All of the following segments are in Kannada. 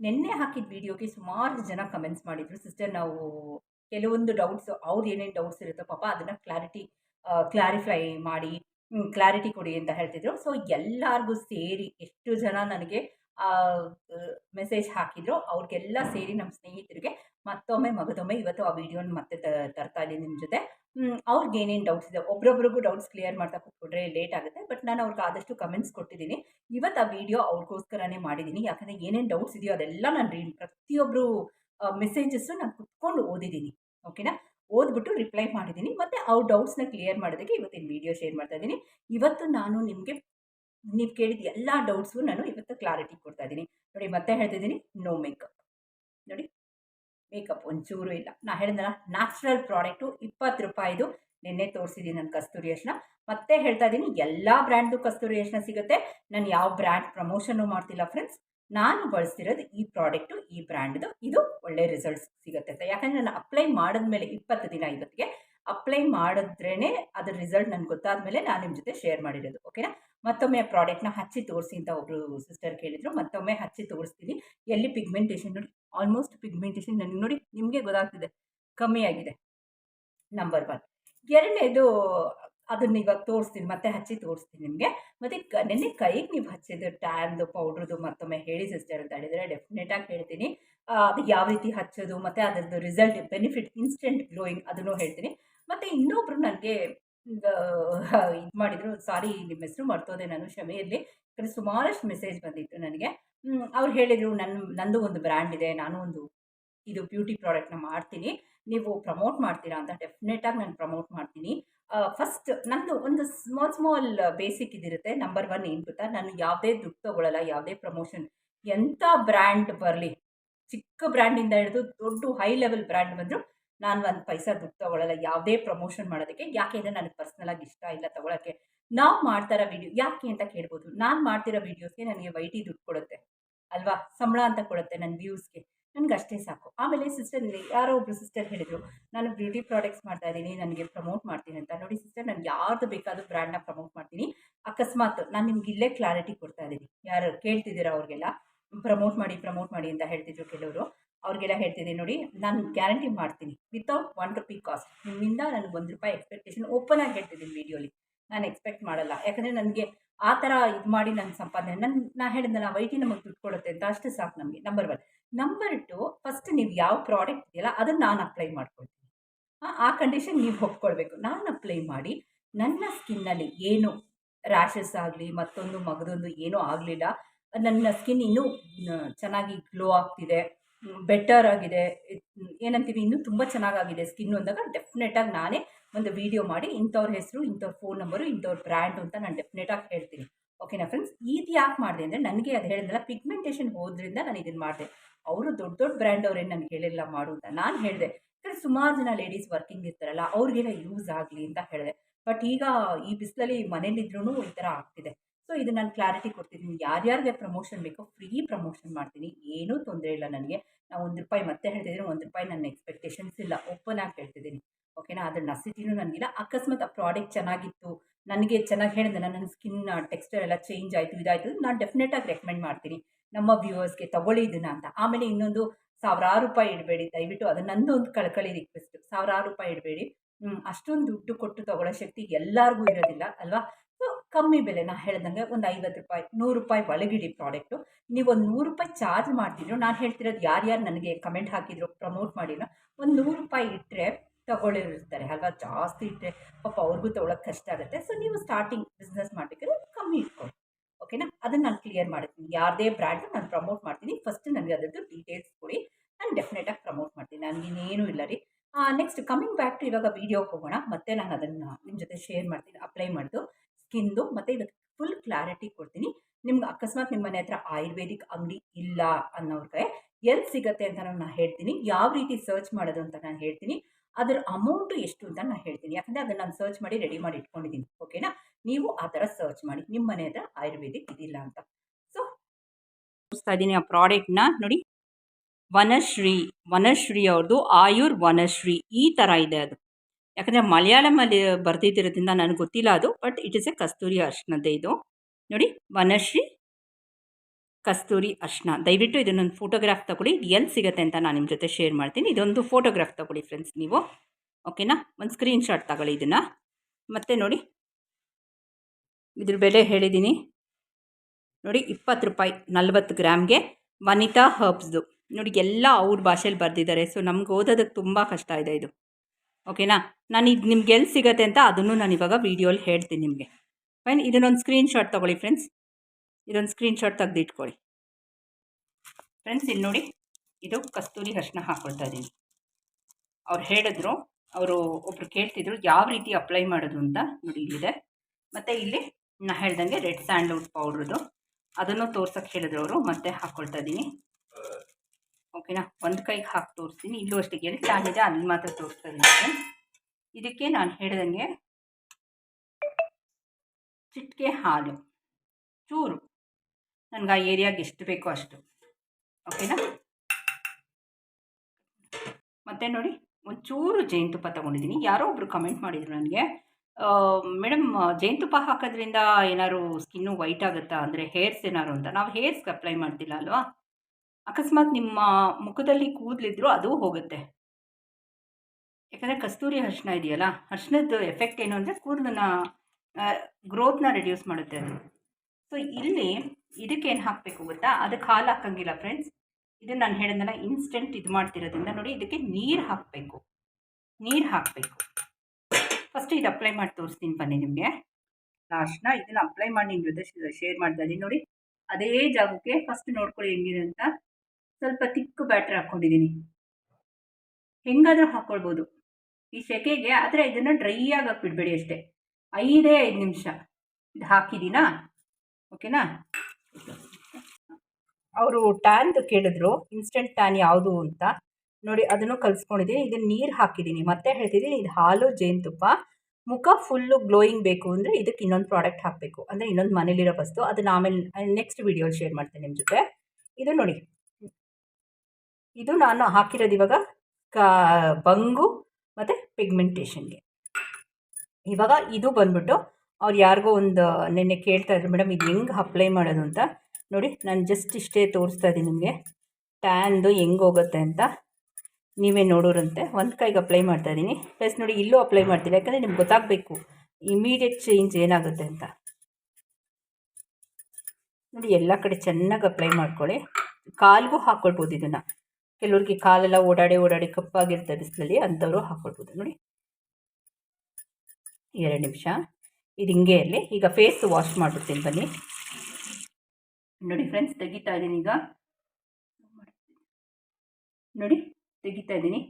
ನಿನ್ನೆ ಹಾಕಿದ ವಿಡಿಯೋಗೆ ಸುಮಾರು ಜನ ಕಮೆಂಟ್ಸ್ ಮಾಡಿದ್ರು. ಸಿಸ್ಟರ್ ನಾವು ಕೆಲವೊಂದು ಡೌಟ್ಸ್ ಅವ್ರು ಏನೇನು ಡೌಟ್ಸ್ ಇರುತ್ತೋ ಪಾಪ ಅದನ್ನು ಕ್ಲಾರಿಟಿ ಕ್ಲಾರಿಫೈ ಮಾಡಿ ಕ್ಲಾರಿಟಿ ಕೊಡಿ ಅಂತ ಹೇಳ್ತಿದ್ರು. ಸೊ ಎಲ್ಲರಿಗೂ ಸೇರಿ ಎಷ್ಟು ಜನ ನನಗೆ ಮೆಸೇಜ್ ಹಾಕಿದ್ರು, ಅವ್ರಿಗೆಲ್ಲ ಸೇರಿ ನಮ್ಮ ಸ್ನೇಹಿತರಿಗೆ ಮತ್ತೊಮ್ಮೆ, ಮಗದೊಮ್ಮೆ ಇವತ್ತು ಆ ವಿಡಿಯೋನ ಮತ್ತೆ ತರ್ತಾ ಇದ್ದೀನಿ ನಿಮ್ಮ ಜೊತೆ. ಅವ್ರಿಗೆ ಏನೇನು ಡೌಟ್ಸ್ ಇದೆ? ಒಬ್ರೊಬ್ರಿಗೂ ಡೌಟ್ಸ್ ಕ್ಲಿಯರ್ ಮಾಡ್ತಾ ಕೂತ್ಕೊಂಡ್ರೆ ಲೇಟ್ ಆಗುತ್ತೆ ಬಟ್ ನಾನು ಅವ್ರಿಗೆ ಆದಷ್ಟು ಕಮೆಂಟ್ಸ್ ಕೊಟ್ಟಿದ್ದೀನಿ. ಇವತ್ತು ಆ ವಿಡಿಯೋ ಅವ್ರಿಗೋಸ್ಕರನೇ ಮಾಡಿದ್ದೀನಿ. ಯಾಕಂದರೆ ಏನೇನು ಡೌಟ್ಸ್ ಇದೆಯೋ ಅದೆಲ್ಲ ನಾನು ರೀಡ್ ಪ್ರತಿಯೊಬ್ಬರು ಮೆಸೇಜಸ್ಸು ನಾನು ಕುತ್ಕೊಂಡು ಓದಿದ್ದೀನಿ ಓಕೆನಾ ಓದ್ಬಿಟ್ಟು ರಿಪ್ಲೈ ಮಾಡಿದ್ದೀನಿ. ಮತ್ತು ಅವ್ರ ಡೌಟ್ಸ್ನ ಕ್ಲಿಯರ್ ಮಾಡೋದಕ್ಕೆ ಇವತ್ತಿನ ವಿಡಿಯೋ ಶೇರ್ ಮಾಡ್ತಾ ಇದ್ದೀನಿ. ಇವತ್ತು ನಾನು ನಿಮಗೆ, ನೀವು ಕೇಳಿದ ಎಲ್ಲ ಡೌಟ್ಸು ನಾನು ಇವತ್ತು ಕ್ಲಾರಿಟಿ ಕೊಡ್ತಾ ಇದ್ದೀನಿ. ನೋಡಿ, ಮತ್ತೆ ಹೇಳ್ತಿದ್ದೀನಿ ನೋ ಮೇಕಪ್ ನೋಡಿ. ಮೇಕಪ್ ಒಂಚೂರು ಇಲ್ಲ. ನಾ ಹೇಳಿದ್ನಲ್ಲ ನ್ಯಾಚುರಲ್ ಪ್ರಾಡಕ್ಟು ಇಪ್ಪತ್ತು ರೂಪಾಯಿದು ನಿನ್ನೆ ತೋರಿಸಿದ್ದೀನಿ ನನ್ನ ಕಸ್ತೂರಿ ಅರ್ಶನ. ಮತ್ತೆ ಹೇಳ್ತಾ ಇದ್ದೀನಿ, ಎಲ್ಲ ಬ್ರ್ಯಾಂಡ್ದು ಕಸ್ತೂರಿ ಯಶ್ನ ಸಿಗುತ್ತೆ. ನಾನು ಯಾವ ಬ್ರ್ಯಾಂಡ್ ಪ್ರಮೋಷನ್ನು ಮಾಡ್ತಿಲ್ಲ ಫ್ರೆಂಡ್ಸ್ ನಾನು ಬಳಸ್ತಿರೋದು ಈ ಪ್ರಾಡಕ್ಟು ಈ ಬ್ರ್ಯಾಂಡ್ದು ಇದು ಒಳ್ಳೆ ರಿಸಲ್ಟ್ಸ್ ಸಿಗುತ್ತೆ ಅಂತ. ಯಾಕಂದರೆ ನಾನು ಅಪ್ಲೈ ಮಾಡಿದ್ಮೇಲೆ ಇಪ್ಪತ್ತು ದಿನ ಇವತ್ತಿಗೆ ಅಪ್ಲೈ ಮಾಡಿದ್ರೇ ಅದ್ರ ರಿಸಲ್ಟ್ ನನಗೆ ಗೊತ್ತಾದ್ಮೇಲೆ ನಾನು ನಿಮ್ಮ ಜೊತೆ ಶೇರ್ ಮಾಡಿರೋದು ಓಕೆನಾ ಮತ್ತೊಮ್ಮೆ ಪ್ರಾಡಕ್ಟ್ನ ಹಚ್ಚಿ ತೋರಿಸಿ ಅಂತ ಒಬ್ಬರು ಸಿಸ್ಟರ್ ಕೇಳಿದರು, ಮತ್ತೊಮ್ಮೆ ಹಚ್ಚಿ ತೋರಿಸ್ತೀನಿ. ಎಲ್ಲಿ ಪಿಗ್ಮೆಂಟೇಷನ್ ನೋಡಿ ಆಲ್ಮೋಸ್ಟ್ ಪಿಗ್ಮೆಂಟೇಷನ್ ನನಗೆ ನೋಡಿ ನಿಮಗೆ ಗೊತ್ತಾಗ್ತಿದೆ. ಕಮ್ಮಿ ಆಗಿದೆ. ನಂಬರ್ ಒನ್ ಎರಡನೇದು, ಅದನ್ನ ಇವಾಗ ತೋರಿಸ್ತೀನಿ, ಮತ್ತೆ ಹಚ್ಚಿ ತೋರಿಸ್ತೀನಿ ನಿಮಗೆ. ಮತ್ತೆ ಕ, ನೆನ್ನೆ ಕೈಗೆ ನೀವು ಹಚ್ಚಿದ್ದು ಟ್ಯಾನ್ದು, ಪೌಡ್ರದು ಮತ್ತೊಮ್ಮೆ ಹೇಳಿ ಸಿಸ್ಟರ್ ಅಂತ ಹೇಳಿದರೆ ಡೆಫಿನೆಟಾಗಿ ಹೇಳ್ತೀನಿ. ಅದು ಯಾವ ರೀತಿ ಹಚ್ಚೋದು, ಮತ್ತು ಅದರದ್ದು ರಿಸಲ್ಟ್ ಬೆನಿಫಿಟ್ ಇನ್ಸ್ಟೆಂಟ್ ಗ್ಲೋಯಿಂಗ್ ಅದನ್ನು ಹೇಳ್ತೀನಿ. ಮತ್ತು ಇನ್ನೊಬ್ಬರು ನನಗೆ ಇದು ಮಾಡಿದರು, ಸಾರಿ ನಿಮ್ಮ ಹೆಸರು ಮರ್ತೋದೆ, ನಾನು ಕ್ಷಮೆಯಲ್ಲಿ. ಸುಮಾರಷ್ಟು ಮೆಸೇಜ್ ಬಂದಿತ್ತು ನನಗೆ. ಅವ್ರು ಹೇಳಿದರು ನನ್ನ ನಂದು ಒಂದು ಬ್ರ್ಯಾಂಡ್ ಇದೆ, ನಾನು ಒಂದು ಇದು ಬ್ಯೂಟಿ ಪ್ರಾಡಕ್ಟ್ನ ಮಾಡ್ತೀನಿ. ನೀವು ಪ್ರಮೋಟ್ ಮಾಡ್ತೀರಾ ಅಂತ ಡೆಫಿನೆಟಾಗಿ ನಾನು ಪ್ರಮೋಟ್ ಮಾಡ್ತೀನಿ. ಫಸ್ಟ್ ನಂದು ಒಂದು ಸ್ಮಾಲ್ ಸ್ಮಾಲ್ ಬೇಸಿಕ್ ಇದಿರುತ್ತೆ, ನಂಬರ್ ಒನ್ ಏನು ಗೊತ್ತಾ ನಾನು ಯಾವುದೇ ದುಡ್ಡು ತೊಗೊಳ್ಳಲ್ಲ ಯಾವುದೇ ಪ್ರಮೋಷನ್. ಎಂಥ ಬ್ರ್ಯಾಂಡ್ ಬರಲಿ, ಚಿಕ್ಕ ಬ್ರ್ಯಾಂಡಿಂದ ಹಿಡಿದು ದೊಡ್ಡ ಹೈ ಲೆವೆಲ್ ಬ್ರ್ಯಾಂಡ್ ಬಂದರೂ ನಾನು ಒಂದು ಪೈಸಾ ದುಡ್ಡು ತೊಗೊಳ್ಳಲ್ಲ ಯಾವುದೇ ಪ್ರಮೋಷನ್ ಮಾಡೋದಕ್ಕೆ ಯಾಕೆಂದರೆ ನನಗೆ ಪರ್ಸ್ನಲಾಗಿ ಇಷ್ಟ ಇಲ್ಲ ತೊಗೊಳಕ್ಕೆ. ನಾವು ಮಾಡ್ತಾರೋ ವಿಡಿಯೋ ಯಾಕೆ ಅಂತ ಕೇಳ್ಬೋದು. ನಾನು ಮಾಡ್ತಿರೋ ವೀಡಿಯೋಸ್ಗೆ ನನಗೆ ವೈಟಿ ದುಡ್ಡು ಕೊಡುತ್ತೆ, ಅಲ್ವಾ? ಸಂಬಳ ಅಂತ ಕೊಡುತ್ತೆ ನನ್ನ ವ್ಯೂಸ್ಗೆ ನನಗೆ ಅಷ್ಟೇ ಸಾಕು. ಆಮೇಲೆ ಸಿಸ್ಟರ್ ಯಾರೋ ಒಬ್ಬರು ಸಿಸ್ಟರ್ ಹೇಳಿದರು, ನಾನು ಬ್ಯೂಟಿ ಪ್ರಾಡಕ್ಟ್ಸ್ ಮಾಡ್ತಾ ಇದ್ದೀನಿ, ನನಗೆ ಪ್ರಮೋಟ್ ಮಾಡ್ತೀನಿ ಅಂತ. ನೋಡಿ ಸಿಸ್ಟರ್ ನಾನು ಯಾರ್ದು ಬೇಕಾದ್ರೂ ಬ್ರ್ಯಾಂಡ್ನ ಪ್ರಮೋಟ್ ಮಾಡ್ತೀನಿ. ಅಕಸ್ಮಾತ್ ನಾನು ನಿಮ್ಗೆ ಇಲ್ಲೇ ಕ್ಲಾರಿಟಿ ಕೊಡ್ತಾ ಇದ್ದೀನಿ. ಯಾರು ಕೇಳ್ತಿದ್ದೀರಾ ಅವ್ರಿಗೆಲ್ಲ? ಪ್ರಮೋಟ್ ಮಾಡಿ ಪ್ರಮೋಟ್ ಮಾಡಿ ಅಂತ ಹೇಳ್ತಿದ್ರು ಕೆಲವರು. ಅವ್ರಿಗೆಲ್ಲ ಹೇಳ್ತಿದ್ದೀನಿ ನೋಡಿ, ನಾನು ಗ್ಯಾರಂಟಿ ಮಾಡ್ತೀನಿ. ವಿತೌಟ್ ಒನ್ ರುಪಿ ಕಾಸ್ಟ್ ನಿಮ್ಮಿಂದ ನನಗೆ ಒಂದು ರೂಪಾಯಿ ಎಕ್ಸ್ಪೆಕ್ಟೇಷನ್ ಓಪನ್ ಆಗಿ ಹೇಳ್ತಿದ್ದೀನಿ ವೀಡಿಯೋಲಿ ನಾನು ಎಕ್ಸ್ಪೆಕ್ಟ್ ಮಾಡಲ್ಲ. ಯಾಕಂದರೆ ನನಗೆ ಆ ಥರ ಇದು ಮಾಡಿ ನನ್ನ ಸಂಪಾದನೆ ನನ್ನ ನಾ ಹೇಳಿದ್ನಲ್ಲ ವೈಟಿ ನಮಗೆ ದುಡ್ಡು ಕೊಡುತ್ತೆ ಅಂತ, ಅಷ್ಟು ಸಾಕು ನಮಗೆ. Number one number two first ನೀವು ಯಾವ ಪ್ರಾಡಕ್ಟ್ ಇದೆಯಲ್ಲ, ಅದನ್ನು ನಾನು ಅಪ್ಲೈ ಮಾಡ್ಕೊಳ್ತೀನಿ. ಆ ಕಂಡೀಷನ್ ನೀವು ಒಪ್ಕೊಳ್ಬೇಕು. ನಾನು ಅಪ್ಲೈ ಮಾಡಿ, ನನ್ನ ಸ್ಕಿನ್ನಲ್ಲಿ ಏನು ರ್ಯಾಷಸ್ ಆಗಲಿ, ಮತ್ತೊಂದು ಮಗದೊಂದು ಏನೂ ಆಗಲಿಲ್ಲ, ನನ್ನ ಸ್ಕಿನ್ ಇನ್ನೂ ಚೆನ್ನಾಗಿ ಗ್ಲೋ ಆಗ್ತಿದೆ ಬೆಟರ್ ಆಗಿದೆ. ಏನಂತೀವಿ, ಇನ್ನೂ ತುಂಬ ಚೆನ್ನಾಗಾಗಿದೆ ಸ್ಕಿನ್ ಅಂದಾಗ ಡೆಫಿನೆಟಾಗಿ ನಾನೇ ಒಂದು ವಿಡಿಯೋ ಮಾಡಿ ಇಂಥವ್ರ ಹೆಸರು, ಇಂಥವ್ರ ಫೋನ್ ನಂಬರು ಇಂಥವ್ರ ಬ್ರ್ಯಾಂಡು ಅಂತ ನಾನು ಡೆಫಿನೆಟಾಗಿ ಹೇಳ್ತೀನಿ. ಓಕೆನಾ ಫ್ರೆಂಡ್ಸ್ ಇದು ಯಾಕೆ ಮಾಡಿದೆ ಅಂದರೆ ನನಗೆ ಅದು ಹೇಳಿದ್ರಲ್ಲ ಪಿಗ್ಮೆಂಟೇಷನ್ ಹೋದ್ರಿಂದ ನಾನು ಇದನ್ನು ಮಾಡಿದೆ. ಅವರು ದೊಡ್ಡ ದೊಡ್ಡ ಬ್ರ್ಯಾಂಡ್ ಅವ್ರೇನು ನನಗೆ ಹೇಳಿಲ್ಲ ಮಾಡು ಅಂತ ನಾನು ಹೇಳಿದೆ. ಸುಮಾರು ಜನ ಲೇಡೀಸ್ ವರ್ಕಿಂಗ್ ಇರ್ತಾರಲ್ಲ, ಅವ್ರಿಗೆಲ್ಲ ಯೂಸ್ ಆಗಲಿ ಅಂತ ಹೇಳಿದೆ. ಬಟ್ ಈಗ ಈ ಬಿಸಿಲಲ್ಲಿ ಮನೇಲಿದ್ರೂ ಈ ಥರ ಆಗ್ತಿದೆ. ಸೊ ಇದು ನಾನು ಕ್ಲಾರಿಟಿ ಕೊಡ್ತಿದ್ದೀನಿ ಯಾರ್ಯಾರಿಗೆ ಪ್ರಮೋಷನ್ ಬೇಕೋ ಫ್ರೀ ಪ್ರಮೋಷನ್ ಮಾಡ್ತೀನಿ. ಏನೂ ತೊಂದರೆ ಇಲ್ಲ ನನಗೆ. ನಾವು ಒಂದು ರೂಪಾಯಿ ಮತ್ತೆ ಹೇಳ್ತಿದ್ದೀನಿ ಒಂದು ರೂಪಾಯಿ ನನ್ನ ಎಕ್ಸ್ಪೆಕ್ಟೇಷನ್ಸ್ ಇಲ್ಲ. ಓಪನ್ ಆಗಿ ಹೇಳ್ತಿದ್ದೀನಿ ಓಕೆನಾ ಅದ್ರ ನಸಿಟಿನೂ ನನಗಿಲ್ಲ. ಅಕಸ್ಮಾತ್ ಆ ಪ್ರಾಡಕ್ಟ್ ಚೆನ್ನಾಗಿತ್ತು, ನನಗೆ ಚೆನ್ನಾಗಿ ಹೇಳಿದೆ ನನ್ನ ಸ್ಕಿನ್ ಟೆಕ್ಸ್ಚರ್ ಎಲ್ಲ ಚೇಂಜ್ ಆಯಿತು, ಇದಾಯಿತು, ನಾನು ಡೆಫಿನೆಟಾಗಿ ರೆಕಮೆಂಡ್ ಮಾಡ್ತೀನಿ. ನಮ್ಮ ವ್ಯೂವರ್ಸ್ಗೆ ತಗೊಳ್ಳಿ ಇದನ್ನ ಅಂತ. ಆಮೇಲೆ ಇನ್ನೊಂದು ಸಾವಿರಾರು ರೂಪಾಯಿ ಇಡಬೇಡಿ. ದಯವಿಟ್ಟು ಅದು ನಂದು ಒಂದು ಕಳ್ಕೊಳ್ಳಿ ರಿಕ್ವೆಸ್ಟ್ ಸಾವಿರಾರು ರೂಪಾಯಿ ಇಡಬೇಡಿ. ಅಷ್ಟೊಂದು ದುಡ್ಡು ಕೊಟ್ಟು ತಗೊಳ್ಳೋ ಶಕ್ತಿ ಎಲ್ಲರಿಗೂ ಇರೋದಿಲ್ಲ, ಅಲ್ವಾ? ಕಮ್ಮಿ ಬೆಲೆ. ನಾ ಹೇಳ್ದಂಗೆ ಒಂದು ಐವತ್ತು ರೂಪಾಯಿ, ನೂರು ರೂಪಾಯಿ ಒಳಗಿಡಿ ಪ್ರಾಡಕ್ಟು ನೀವು ಒಂದು ನೂರು ರೂಪಾಯಿ ಚಾರ್ಜ್ ಮಾಡ್ತಿದ್ರು. ನಾನು ಹೇಳ್ತಿರೋದು ಯಾರ್ಯಾರು ನನಗೆ ಕಮೆಂಟ್ ಹಾಕಿದ್ರು ಪ್ರಮೋಟ್ ಮಾಡಿಲ್ಲ. ಒಂದು ನೂರು ರೂಪಾಯಿ ಇಟ್ಟರೆ ತಗೊಳ್ಳಿರ್ತಾರೆ. ಅಲ್ವಾ ಜಾಸ್ತಿ ಇಟ್ಟರೆ ಪಾಪ ಅವ್ರಿಗೂ ತೊಗೊಳಕ್ಕೆ ಕಷ್ಟ ಆಗುತ್ತೆ. ಸೊ ನೀವು ಸ್ಟಾರ್ಟಿಂಗ್ ಬಿಸ್ನೆಸ್ ಮಾಡಬೇಕಾದ್ರೆ ಕಮ್ಮಿ ಇಟ್ಕೊಳ್ಳಿ ಓಕೆನಾ ಅದನ್ನು ನಾನು ಕ್ಲಿಯರ್ ಮಾಡ್ತೀನಿ. ಯಾರದೇ ಬ್ರ್ಯಾಂಡು ನಾನು ಪ್ರಮೋಟ್ ಮಾಡ್ತೀನಿ. ಫಸ್ಟ್ ನನಗೆ ಅದರದ್ದು ಡೀಟೇಲ್ಸ್ ಕೊಡಿ. ನಾನು ಡೆಫಿನೆಟಾಗಿ ಪ್ರಮೋಟ್ ಮಾಡ್ತೀನಿ. ನನಗಿನ್ನೇನೂ ಇಲ್ಲ ರೀ. ನೆಕ್ಸ್ಟ್ ಕಮಿಂಗ್ ಬ್ಯಾಕ್ ಟು ಇವಾಗ ವೀಡಿಯೋಗೆ ಹೋಗೋಣ. ಮತ್ತೆ ನಾನು ಅದನ್ನು ನಿಮ್ಮ ಜೊತೆ ಶೇರ್ ಮಾಡ್ತೀನಿ ಅಪ್ಲೈ ಮಾಡಿದ್ದು ಸ್ಕಿನ್ದು ಮತ್ತು ಇದಕ್ಕೆ ಫುಲ್ ಕ್ಲಾರಿಟಿ ಕೊಡ್ತೀನಿ. ನಿಮ್ಗೆ ಅಕಸ್ಮಾತ್ ನಿಮ್ಮ ಮನೆ ಹತ್ರ ಆಯುರ್ವೇದಿಕ್ ಅಂಗಡಿ ಇಲ್ಲ ಅನ್ನೋರ್ಗೆ ಎಲ್ಲಿ ಸಿಗುತ್ತೆ ಅಂತ ನಾನು ಹೇಳ್ತೀನಿ. ಯಾವ ರೀತಿ ಸರ್ಚ್ ಮಾಡೋದು ಅಂತ ನಾನು ಹೇಳ್ತೀನಿ. ಅದರ ಅಮೌಂಟು ಎಷ್ಟು ಅಂತ ನಾನು ಹೇಳ್ತೀನಿ. ಯಾಕಂದರೆ ಅದನ್ನು ನಾನು ಸರ್ಚ್ ಮಾಡಿ ರೆಡಿ ಮಾಡಿ ಇಟ್ಕೊಂಡಿದ್ದೀನಿ. ಓಕೆನಾ ನೀವು ಆ ಥರ ಸರ್ಚ್ ಮಾಡಿ. ನಿಮ್ಮ ಮನೆ ಹತ್ರ ಆಯುರ್ವೇದಿಕ್ ಇದಿಲ್ಲ ಅಂತ. ಸೊ ತೋರಿಸ್ತಾ ಇದ್ದೀನಿ ಆ ಪ್ರಾಡಕ್ಟ್ನ ನೋಡಿ. ವನಶ್ರೀ ವನಶ್ರೀ ಅವ್ರದ್ದು ಆಯುರ್ ವನಶ್ರೀ. ಈ ಥರ ಇದೆ ಅದು. ಯಾಕಂದರೆ ಮಲಯಾಳಮಲ್ಲಿ ಬರೆದಿದ್ದಿರೋದ್ರಿಂದ ನನಗೆ ಗೊತ್ತಿಲ್ಲ ಅದು but it is a Kasturi ಅರ್ಶನದ್ದೇ ಇದು. ನೋಡಿ, ವನಶ್ರೀ ಕಸ್ತೂರಿ ಅರ್ಶನ. ದಯವಿಟ್ಟು ಇದನ್ನೊಂದು ಫೋಟೋಗ್ರಾಫ್ ತಗೊಳ್ಳಿ. ಎಲ್ಲಿ ಸಿಗುತ್ತೆ ಅಂತ ನಾನು ನಿಮ್ಮ ಜೊತೆ ಶೇರ್ ಮಾಡ್ತೀನಿ. ಇದೊಂದು ಫೋಟೋಗ್ರಾಫ್ ತಗೊಳ್ಳಿ ಫ್ರೆಂಡ್ಸ್ ನೀವು. ಓಕೆನಾ ಒಂದು ಸ್ಕ್ರೀನ್ಶಾಟ್ ತಗೊಳ್ಳಿ ಇದನ್ನು. ಮತ್ತೆ ನೋಡಿ, ಇದ್ರ ಬೆಲೆ ಹೇಳಿದ್ದೀನಿ ನೋಡಿ, ಇಪ್ಪತ್ತು ರೂಪಾಯಿ ನಲ್ವತ್ತು ಗ್ರಾಮ್ಗೆ ವನಿತಾ ಹರ್ಬ್ಸ್ದು ನೋಡಿ, ಎಲ್ಲ ಅವ್ರ ಭಾಷೆಯಲ್ಲಿ ಬರೆದಿದ್ದಾರೆ. ಸೊ ನಮ್ಗೆ ಓದೋದಕ್ಕೆ ತುಂಬ ಕಷ್ಟ ಇದೆ ಇದು. ಓಕೆನಾ? ನಾನು ಇದು ನಿಮ್ಗೆ ಎಲ್ಲಿ ಸಿಗುತ್ತೆ ಅಂತ ಅದನ್ನು ನಾನು ಇವಾಗ ವೀಡಿಯೋಲಿ ಹೇಳ್ತೀನಿ ನಿಮಗೆ. ಫೈನ್ ಇದನ್ನೊಂದು ಸ್ಕ್ರೀನ್ಶಾಟ್ ತೊಗೊಳ್ಳಿ ಫ್ರೆಂಡ್ಸ್ ಇದೊಂದು ಸ್ಕ್ರೀನ್ಶಾಟ್ ತೆಗೆದು ಇಟ್ಕೊಳ್ಳಿ ಫ್ರೆಂಡ್ಸ್ ಇಲ್ಲಿ ನೋಡಿ. ಇದು ಕಸ್ತೂರಿ ಅರ್ಶಿನ ಹಾಕ್ಕೊಳ್ತಾ ಇದ್ದೀನಿ. ಅವ್ರು ಹೇಳಿದ್ರು, ಅವರು ಒಬ್ರು ಕೇಳ್ತಿದ್ರು, ಯಾವ ರೀತಿ ಅಪ್ಲೈ ಮಾಡೋದು ಅಂತ ನೋಡಿ ಇಲ್ಲಿದೆ. ಮತ್ತು ಇಲ್ಲಿ ನಾ ಹೇಳ್ದಂಗೆ ರೆಡ್ ಸ್ಯಾಂಡ್ಲ್ವುಡ್ ಪೌಡ್ರದು ಅದನ್ನು ತೋರ್ಸೋಕ್ಕೆ ಹೇಳಿದ್ರು ಅವರು, ಮತ್ತೆ ಹಾಕ್ಕೊಳ್ತಾ ಇದ್ದೀನಿ. ಓಕೆನಾ ಒಂದು ಕೈಗೆ ಹಾಕಿ ತೋರಿಸ್ತೀನಿ. ಇಲ್ಲೂ ಅಷ್ಟೇ ಎಲ್ಲಿ ಚೆನ್ನಾಗಿದೆ ಅಲ್ಲಿ ಮಾತ್ರ ತೋರಿಸ್ತಾ ಇದ್ದೀನಿ ಇದಕ್ಕೆ ನಾನು ಹೇಳ್ದಂಗೆ ಚಿಟ್ಕೆ ಹಾಲು. ಚೂರು. ನನಗೆ ಆ ಏರಿಯಾಗೆ ಎಷ್ಟು ಬೇಕೋ ಅಷ್ಟು. ಓಕೆನಾ? ಮತ್ತೆ ನೋಡಿ, ಒಂಚೂರು ಜೇನುತುಪ್ಪ ತೊಗೊಂಡಿದ್ದೀನಿ. ಯಾರೋ ಒಬ್ಬರು ಕಮೆಂಟ್ ಮಾಡಿದರು ನನಗೆ ಮೇಡಮ್ ಜೇನುತುಪ್ಪ ಹಾಕೋದ್ರಿಂದ ಏನಾದ್ರು ಸ್ಕಿನ್ನು ವೈಟ್ ಆಗುತ್ತಾ? ಅಂದರೆ ಹೇರ್ಸ್ ಏನಾದ್ರು ಅಂತ ನಾವು ಹೇರ್ಸ್ಗೆ ಅಪ್ಲೈ ಮಾಡ್ತಿಲ್ಲ ಅಲ್ವಾ? ಅಕಸ್ಮಾತ್ ನಿಮ್ಮ ಮುಖದಲ್ಲಿ ಕೂದಲಿದ್ರು ಅದು ಹೋಗುತ್ತೆ. ಯಾಕಂದರೆ ಕಸ್ತೂರಿ ಅರಿಶಿನ ಇದೆಯಲ್ಲ ಅರ್ಶಿನದ್ದು ಎಫೆಕ್ಟ್ ಏನು ಅಂದರೆ ಕೂದಲನ್ನ ಗ್ರೋತ್ನ ರಿಡ್ಯೂಸ್ ಮಾಡುತ್ತೆ ಅದು. ಸೊ ಇಲ್ಲಿ ಇದಕ್ಕೇನು ಹಾಕಬೇಕು ಗೊತ್ತಾ? ಅದಕ್ಕೆ ಹಾಲು ಹಾಕಂಗಿಲ್ಲ ಫ್ರೆಂಡ್ಸ್ ಇದು ನಾನು ಹೇಳಿದ್ನಲ್ಲ ಇನ್ಸ್ಟೆಂಟ್ ಇದು ಮಾಡ್ತಿರೋದ್ರಿಂದ ನೋಡಿ ಇದಕ್ಕೆ ನೀರು ಹಾಕಬೇಕು. ನೀರು ಹಾಕಬೇಕು. ಫಸ್ಟ್ ಇದು ಅಪ್ಲೈ ಮಾಡಿ ತೋರಿಸ್ತೀನಿ ಬನ್ನಿ ನಿಮಗೆ. ಲಾಸ್ಟ್ನ ಇದನ್ನು ಅಪ್ಲೈ ಮಾಡಿ ನಿಮ್ಮ ಜೊತೆ ಶೇರ್ ಮಾಡ್ತಾ ಇದ್ದೀನಿ. ನೋಡಿ, ಅದೇ ಜಾಗಕ್ಕೆ ಫಸ್ಟ್ ನೋಡ್ಕೊಳ್ಳಿ ಹೆಂಗಿದೆ ಅಂತ. ಸ್ವಲ್ಪ ತಿಕ್ಕು ಬ್ಯಾಟ್ರಿ ಹಾಕ್ಕೊಂಡಿದ್ದೀನಿ. ಹೆಂಗಾದರೂ ಹಾಕ್ಕೊಳ್ಬೋದು ಈ ಸೆಕೆಗೆ ಆದರೆ ಇದನ್ನು ಡ್ರೈ ಆಗಿ ಬಿಡಬೇಡಿ ಅಷ್ಟೇ. ಐದೇ ಐದು ನಿಮಿಷ. ಇದು ಹಾಕಿದ್ದೀನಾ? ಓಕೆನಾ? ಅವರು ಟ್ಯಾನ್ದು ಕೇಳಿದ್ರು, ಇನ್ಸ್ಟೆಂಟ್ ಟ್ಯಾನ್ ಯಾವುದು ಅಂತ. ನೋಡಿ, ಅದನ್ನು ಕಲಿಸ್ಕೊಂಡಿದ್ದೀನಿ. ಇದನ್ನು ನೀರು ಹಾಕಿದ್ದೀನಿ. ಮತ್ತೆ ಹೇಳ್ತಿದ್ದೀನಿ, ಇದು ಹಾಲು ಜೇನುತುಪ್ಪ. ಮುಖ ಫುಲ್ಲು ಗ್ಲೋಯಿಂಗ್ ಬೇಕು ಅಂದರೆ ಇದಕ್ಕೆ ಇನ್ನೊಂದು ಪ್ರಾಡಕ್ಟ್ ಹಾಕಬೇಕು. ಅಂದರೆ ಇನ್ನೊಂದು ಮನೇಲಿರೋ ವಸ್ತು. ಅದನ್ನು ಆಮೇಲೆ ನೆಕ್ಸ್ಟ್ ವೀಡಿಯೋಲಿ ಶೇರ್ ಮಾಡ್ತೀನಿ ನಿಮ್ಮ ಜೊತೆ. ಇದು ನೋಡಿ. ಇದು ನಾನು ಹಾಕಿರೋದು ಇವಾಗ ಕಾ, ಬಂಗು ಮತ್ತು ಪಿಗ್ಮೆಂಟೇಷನ್ಗೆ ಇವಾಗ ಇದು ಬಂದ್ಬಿಟ್ಟು ಅವ್ರು ಯಾರಿಗೋ ಒಂದು ನಿನ್ನೆ ಕೇಳ್ತಾ ಇದ್ರು, ಮೇಡಮ್, ಇದು ಹೆಂಗೆ ಅಪ್ಲೈ ಮಾಡೋದು ಅಂತ? ನೋಡಿ, ನಾನು ಜಸ್ಟ್ ಇಷ್ಟೇ ತೋರಿಸ್ತಾ ಇದ್ದೀನಿ ನಿಮಗೆ. ಟ್ಯಾನ್ದು ಹೆಂಗೆ ಹೋಗುತ್ತೆ ಅಂತ ನೀವೇ ನೋಡೋರಂತೆ. ಒಂದು ಕೈಗೆ ಅಪ್ಲೈ ಮಾಡ್ತಾ ಇದ್ದೀನಿ. ಪ್ಲಸ್ ನೋಡಿ, ಇಲ್ಲೂ ಅಪ್ಲೈ ಮಾಡ್ತೀನಿ ಯಾಕಂದರೆ ನಿಮ್ಗೆ ಗೊತ್ತಾಗಬೇಕು. ಇಮಿಡಿಯೇಟ್ ಚೇಂಜ್ ಏನಾಗುತ್ತೆ ಅಂತ. ನೋಡಿ, ಎಲ್ಲ ಕಡೆ ಚೆನ್ನಾಗಿ ಅಪ್ಲೈ ಮಾಡ್ಕೊಳ್ಳಿ. ಕಾಲಿಗೂ ಹಾಕ್ಕೊಳ್ಬೋದು ಇದನ್ನು. ಕೆಲವ್ರಿಗೆ ಕಾಲೆಲ್ಲ ಓಡಾಡಿ ಓಡಾಡಿ ಕಪ್ಪಾಗಿರ್ತಾರೆ ಬಿಸಿಲಲ್ಲಿ ಅಂಥವರು ಹಾಕ್ಕೊಳ್ಬೋದು ನೋಡಿ. ಎರಡು ನಿಮಿಷ. ಇದು ಹಿಂಗೆ ಇರಲಿ. ಈಗ ಫೇಸ್ ವಾಶ್ ಮಾಡಿಬಿಡ್ತೀನಿ ಬನ್ನಿ. ನೋಡಿ ಫ್ರೆಂಡ್ಸ್ ತೆಗಿತಾ ಇದ್ದೀನಿ ಈಗ. ನೋಡಿ, ತೆಗಿತಾ ಇದ್ದೀನಿ.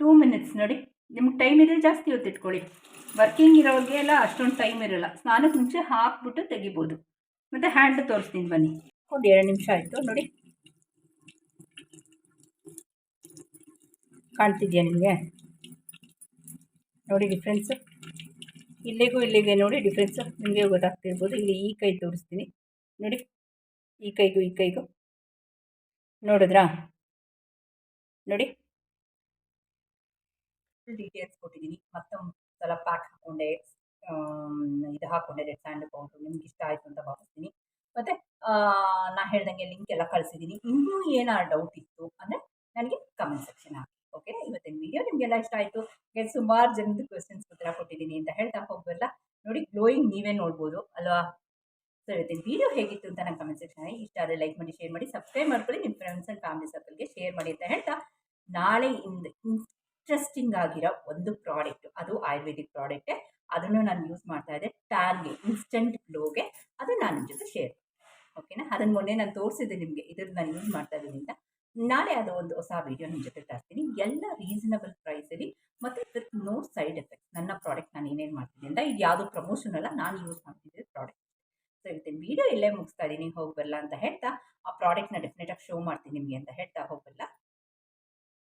ಟೂ ಮಿನಿಟ್ಸ್ ನೋಡಿ. ನಿಮ್ಗೆ ಟೈಮ್ ಇದ್ರೆ ಜಾಸ್ತಿ ಹೊತ್ತು ಇಟ್ಕೊಳ್ಳಿ. ವರ್ಕಿಂಗ್ ಇರೋರಿಗೆ ಎಲ್ಲ ಅಷ್ಟೊಂದು ಟೈಮ್ ಇರೋಲ್ಲ. ಸ್ನಾನಕ್ಕೆ ಮುಂಚೆ ಹಾಕ್ಬಿಟ್ಟು ತೆಗಿಬೋದು. ಮತ್ತು ಹ್ಯಾಂಡ್ ತೋರಿಸ್ತೀನಿ ಬನ್ನಿ. ಒಂದು ಎರಡು ನಿಮಿಷ ಆಯಿತು ನೋಡಿ. ಕಾಣ್ತಿದೆಯಾ ನಿಮಗೆ? ನೋಡಿ ಡಿಫ್ರೆನ್ಸು ಇಲ್ಲಿಗೂ ಇಲ್ಲಿಗೆ ನೋಡಿ ಡಿಫ್ರೆನ್ಸು ನಿಮಗೆ ಗೊತ್ತಾಗ್ತಿರ್ಬೋದು. ಇಲ್ಲಿ ಈ ಕೈ ತೋರಿಸ್ತೀನಿ. ನೋಡಿ, ಈ ಕೈಗೂ ಈ ಕೈಗೂ. ನೋಡಿದ್ರಾ? ನೋಡಿ. ಡೀಟೇಲ್ಸ್ ಕೊಟ್ಟಿದ್ದೀನಿ. ಮತ್ತೊಂದು ಸಲ ಪ್ಯಾಕ್ ಹಾಕ್ಕೊಂಡೆ ಇದು ಹಾಕ್ಕೊಂಡೆ ರೆಡ್ ಸ್ಯಾಂಡ್ ಪೌಡ್ರು ನಿಮ್ಗೆ ಇಷ್ಟ ಆಯಿತು ಅಂತ ಭಾವಿಸ್ತೀನಿ. ಮತ್ತು ನಾ ಹೇಳ್ದಂಗೆ ಲಿಂಕ್ ಎಲ್ಲ ಕಳಿಸಿದ್ದೀನಿ. ಇನ್ನೂ ಏನಾರು ಡೌಟ್ ಇತ್ತು ಅಂದರೆ ನನಗೆ ಕಮೆಂಟ್ ಸೆಕ್ಷನ್ ಹಾಕಿ. ಓಕೆ ಇವತ್ತಿನ ವಿಡಿಯೋ ನಿಮಗೆಲ್ಲ ಇಷ್ಟ ಆಯಿತು? ಸುಮಾರು ಜನದ ಕ್ವೆಶನ್ಸ್ ಉತ್ತರ ಕೊಟ್ಟಿದ್ದೀನಿ ಅಂತ ಹೇಳ್ತಾ ಹೋಗಬಲ್ಲ ನೋಡಿ ಗ್ಲೋಯಿಂಗ್ ನೀವೇ ನೋಡ್ಬೋದು, ಅಲ್ವಾ? ಸೊ ಇವತ್ತಿನ ವಿಡಿಯೋ ಹೇಗಿತ್ತು ಅಂತ ನನ್ನ ಕಮೆಂಟ್ ಸೆಕ್ಷನ್ ಇಷ್ಟ ಆದರೆ ಲೈಕ್ ಮಾಡಿ ಶೇರ್ ಮಾಡಿ ಸಬ್ಸ್ಕ್ರೈಬ್ ಮಾಡ್ಕೊಳ್ಳಿ ನಿಮ್ಮ ಫ್ರೆಂಡ್ಸ್ ಆ್ಯಂಡ್ ಫ್ಯಾಮಿಲಿ ಸರ್ಕಲ್ಗೆ ಶೇರ್ ಮಾಡಿ ಅಂತ ಹೇಳ್ತಾ. ನಾಳೆ ಇಂದ ಇಂಟ್ರೆಸ್ಟಿಂಗ್ ಆಗಿರೋ ಒಂದು ಪ್ರಾಡಕ್ಟ್ ಅದು ಆಯುರ್ವೇದಿಕ್ ಪ್ರಾಡಕ್ಟೇ ಅದನ್ನು ನಾನು ಯೂಸ್ ಮಾಡ್ತಾ ಇದ್ದೆ ಟ್ಯಾನ್ಗೆ ಇನ್ಸ್ಟೆಂಟ್ ಗ್ಲೋಗೆ ಅದು ನಾನು ನಿಮ್ಮ ಜೊತೆ ಶೇರ್ ಓಕೆನಾ ಅದನ್ನು ಮೊನ್ನೆ ನಾನು ತೋರಿಸಿದ್ದೆ ನಿಮಗೆ, ಇದ್ರದ್ದು ನಾನು ಯೂಸ್ ಮಾಡ್ತಾ ಇದ್ದೀನಿ ಅಂತ. ನಾಳೆ ಅದು ಒಂದು ಹೊಸ ವೀಡಿಯೋ ನಿಮ್ಮ ಜೊತೆ ತರ್ತೀನಿ. ಎಲ್ಲ ರೀಸನಬಲ್ ಪ್ರೈಸಲ್ಲಿ ಮತ್ತು ವಿತ್ ನೋ ಸೈಡ್ ಎಫೆಕ್ಟ್ ನನ್ನ ಪ್ರಾಡಕ್ಟ್ ನಾನು ಏನೇನು ಮಾಡ್ತೀನಿ ಅಂತ ಇದು ಯಾವುದೋ ಪ್ರಮೋಷನ್ ಅಲ್ಲ, ನಾನು ಯೂಸ್ ಮಾಡ್ತಿದ್ದೆ ಪ್ರಾಡಕ್ಟ್ ಸೊ ಇವತ್ತಿನ ವಿಡಿಯೋ ಇಲ್ಲೇ ಮುಗಿಸ್ತಾ ಇದ್ದೀನಿ. ಹೋಗಬಲ್ಲ ಅಂತ ಹೇಳ್ತಾ, ಆ ಪ್ರಾಡಕ್ಟ್ನ ಡೆಫಿನೆಟಾಗಿ ಶೋ ಮಾಡ್ತೀನಿ ನಿಮಗೆ ಅಂತ ಹೇಳ್ತಾ ಹೋಗಲ್ಲ